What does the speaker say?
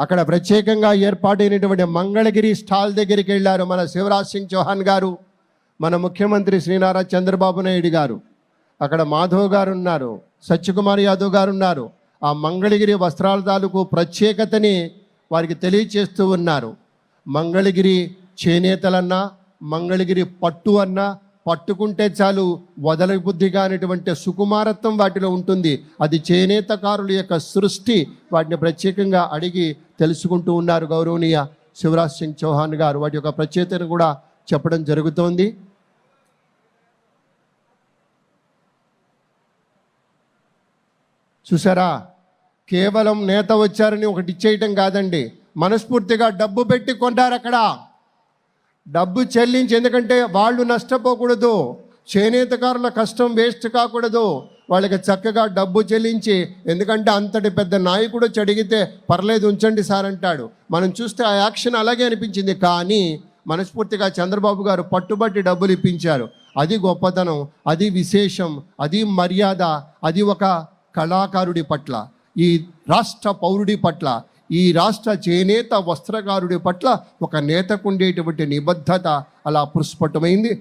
అక్కడ ప్రత్యేకంగా ఏర్పాటైనటువంటి మంగళగిరి స్టాల్ దగ్గరికి వెళ్ళారు మన శివరాజ్ సింగ్ చౌహాన్ గారు మన ముఖ్యమంత్రి శ్రీనారా చంద్రబాబు నాయుడు గారు. అక్కడ మాధవ్ గారు ఉన్నారు సత్యకుమార్ యాదవ్ గారు ఉన్నారు. ఆ మంగళగిరి వస్త్రాల తాలూకు ప్రత్యేకతని వారికి తెలియచేస్తూ ఉన్నారు. మంగళగిరి చేనేతలన్నా మంగళగిరి పట్టు అన్నా పట్టుకుంటే చాలు వదల బుద్ధిగా అనేటువంటి సుకుమారత్వం వాటిలో ఉంటుంది. అది చేనేతకారుల యొక్క సృష్టి వాటిని ప్రత్యేకంగా అడిగి తెలుసుకుంటూ ఉన్నారు గౌరవనీయ శివరాజ్ సింగ్ చౌహాన్ గారు. వాటి యొక్క ప్రత్యేకతను కూడా చెప్పడం జరుగుతోంది. చూసారా? కేవలం నేత వచ్చారని ఒకటి ఇచ్చేయటం కాదండి. మనస్ఫూర్తిగా డబ్బు పెట్టి కొంటారు అక్కడ. డబ్బు చెల్లించి ఎందుకంటే వాళ్ళు నష్టపోకూడదు. చేనేతకారుల కష్టం వేస్ట్ కాకూడదు. వాళ్ళకి చక్కగా డబ్బు చెల్లించి ఎందుకంటే అంతటి పెద్ద నాయకుడు చడిగితే పర్లేదు ఉంచండి సార్ అంటాడు. మనం చూస్తే ఆ యాక్షన్ అలాగే అనిపించింది. కానీ మనస్ఫూర్తిగా చంద్రబాబు గారు పట్టుబట్టి డబ్బులు ఇప్పించారు. అది గొప్పతనం అది విశేషం అది మర్యాద అది ఒక కళాకారుడి పట్ల ఈ రాష్ట్ర పౌరుడి పట్ల ఈ రాష్ట్ర చేనేత వస్త్రకారుడి పట్ల ఒక నేతకుండేటువంటి నిబద్ధత అలా పుష్పటమైంది